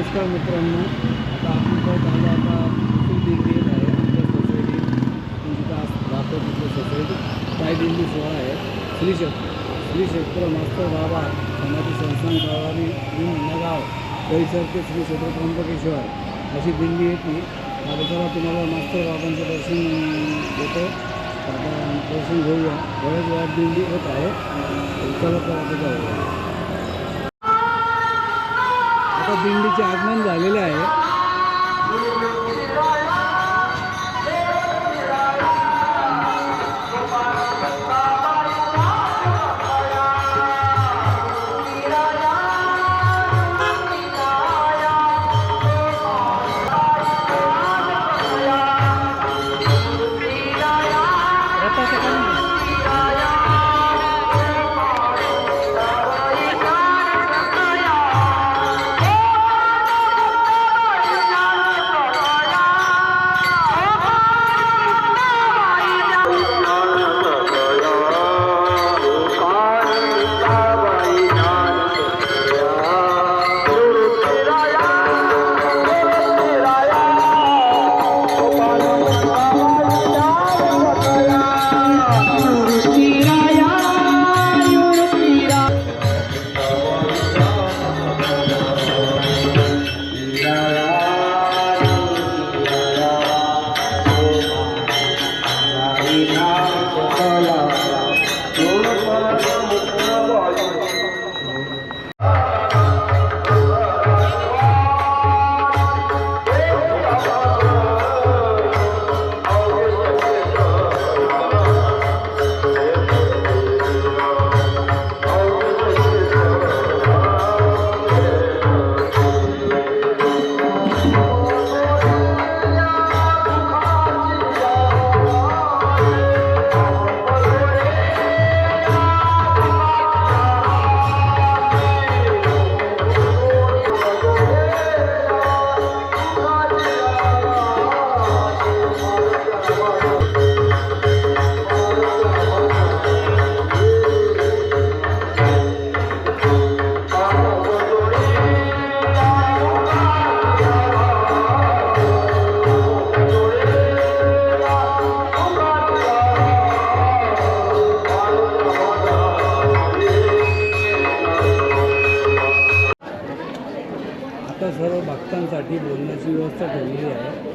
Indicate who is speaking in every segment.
Speaker 1: नमस्कार मित्रांनो, आता आपण आलो आता आहे आमच्या सोसायटी राहतो तिथल्या सोसायटी काय दिंडी सोहळा आहे. श्री क्षेत्र श्री क्षेत्र मास्तर बाबा, समाधी संस्थान गावानी नगाव परिसर ते श्री क्षेत्र त्र्यंबकेश्वर अशी दिंडी येते आता चला तुम्हाला मास्तर बाबांचं दर्शन देतो दर्शन घेऊया. बऱ्याच वेळा दिंडी येत आहे चला तर आता जाऊया. आता दिंडीचे आगमन झालेले आहे. भक्तांसाठी बोलण्याची व्यवस्था ठेवलेली आहे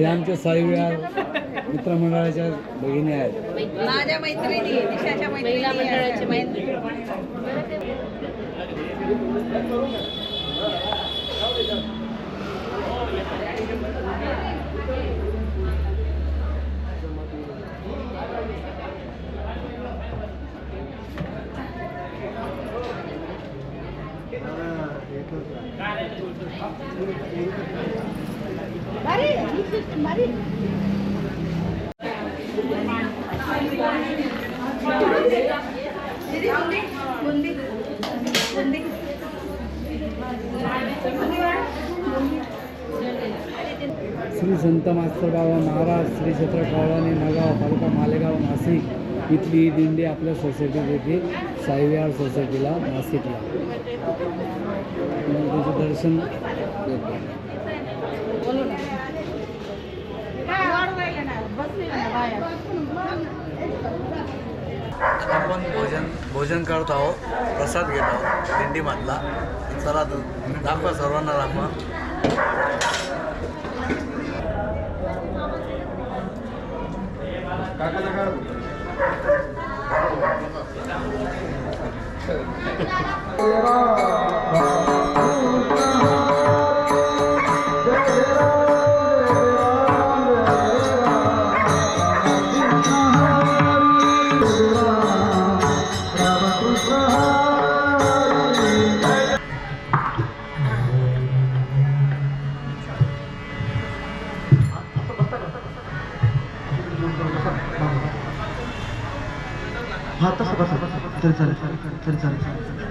Speaker 2: हे
Speaker 1: आमच्या साईविहार मित्रमंडळाच्या भगिनी आहेत.
Speaker 3: माझ्या मैत्रिणी दिशाच्या मैत्रिणी मंडळाची मैत्रिणी.
Speaker 1: श्री संत मास्तर बाबा महाराज श्री क्षेत्र कळवाणी नगाव तालुका मालेगाव नाशिक इथली ही दिंडी आपल्या सोसायटीत येते. साईविहार सोसायटीला नाशिकला. त्याचं दर्शन
Speaker 4: आपण भोजन भोजन करत आहोत प्रसाद घेत आहोत दिंडीमधला. चला दाखवा सर्वांना दाखवा.
Speaker 1: हा तसं बसा तरी चालेल तरी चालेल चालेल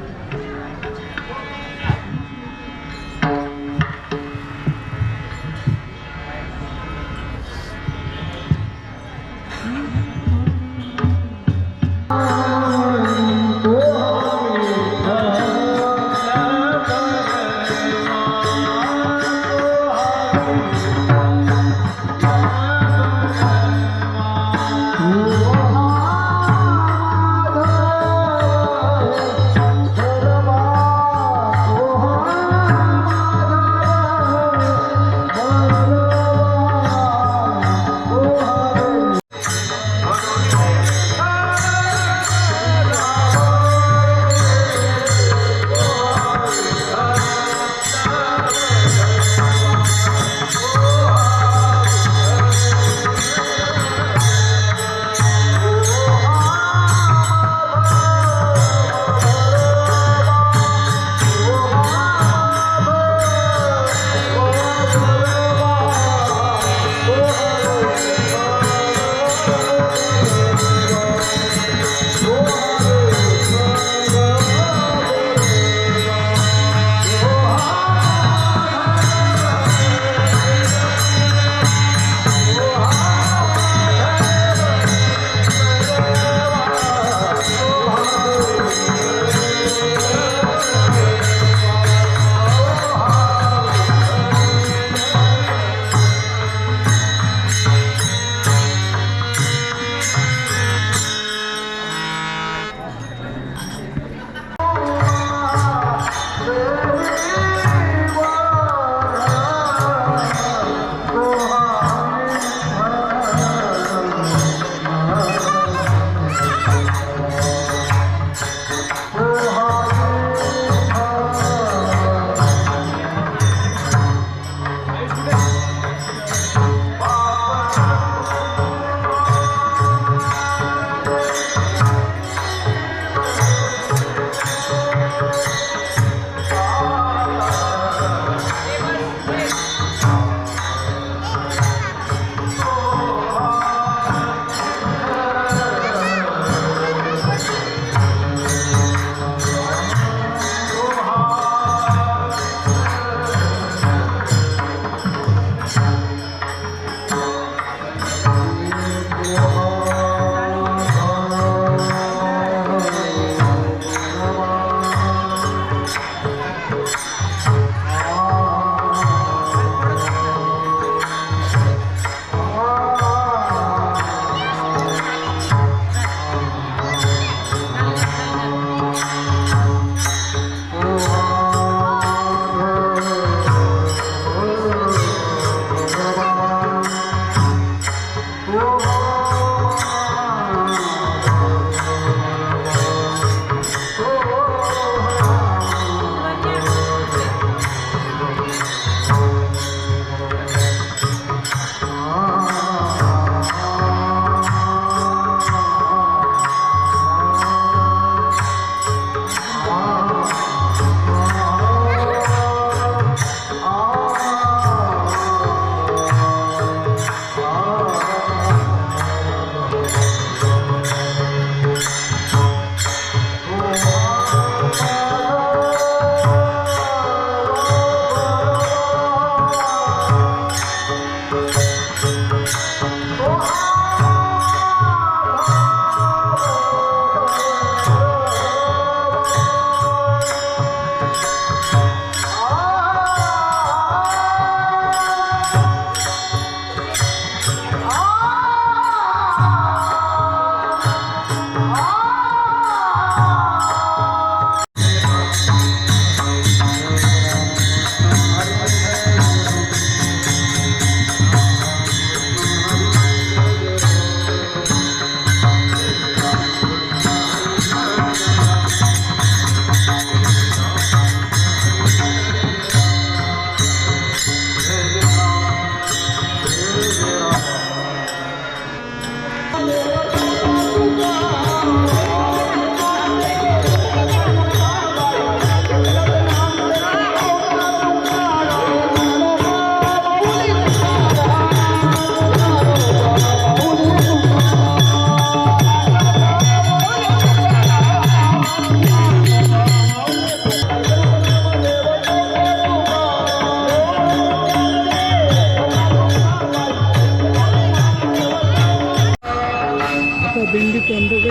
Speaker 4: Sendiri,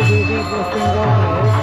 Speaker 4: 高了